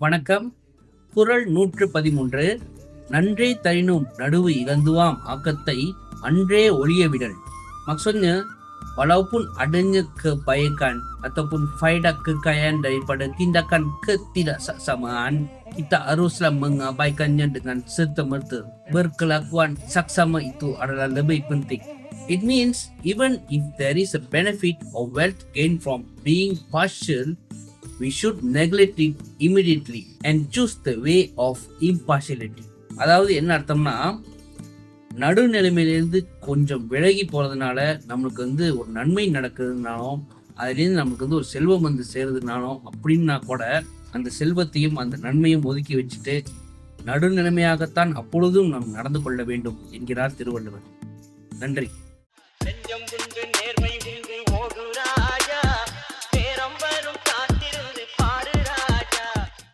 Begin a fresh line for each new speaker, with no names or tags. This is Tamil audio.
வணக்கம் குறள் நூற்று பதிமூன்று நன்றே தரினும் நடுவு இழந்துவாம் ஆக்கத்தை அன்றே ஒழியவிடல் maksudnya walaupun adanya kebaikan ataupun faedah kekayaan daripada tindakan ketidaksaksamaan kita haruslah mengabaikannya dengan serta-merta berkelakuan saksama itu adalah lebih penting it means even if there is a benefit or wealth gained from being partial we should neglect it immediately and choose the way of impartiality. அதாவது என்ன அர்த்தம்னா நடுநிலைமையிலேருந்து கொஞ்சம் விலகி போகிறதுனால நம்மளுக்கு வந்து ஒரு நன்மை நடக்குதுனாலும் அதுலேருந்து நமக்கு வந்து ஒரு செல்வம் வந்து சேருதுனாலும் அப்படின்னா கூட அந்த செல்வத்தையும் அந்த நன்மையும் ஒதுக்கி வச்சுட்டு நடுநிலைமையாகத்தான் அப்பொழுதும் நாம் நடந்து கொள்ள வேண்டும் என்கிறார் திருவள்ளுவர். நன்றி.
நெஞ்சம்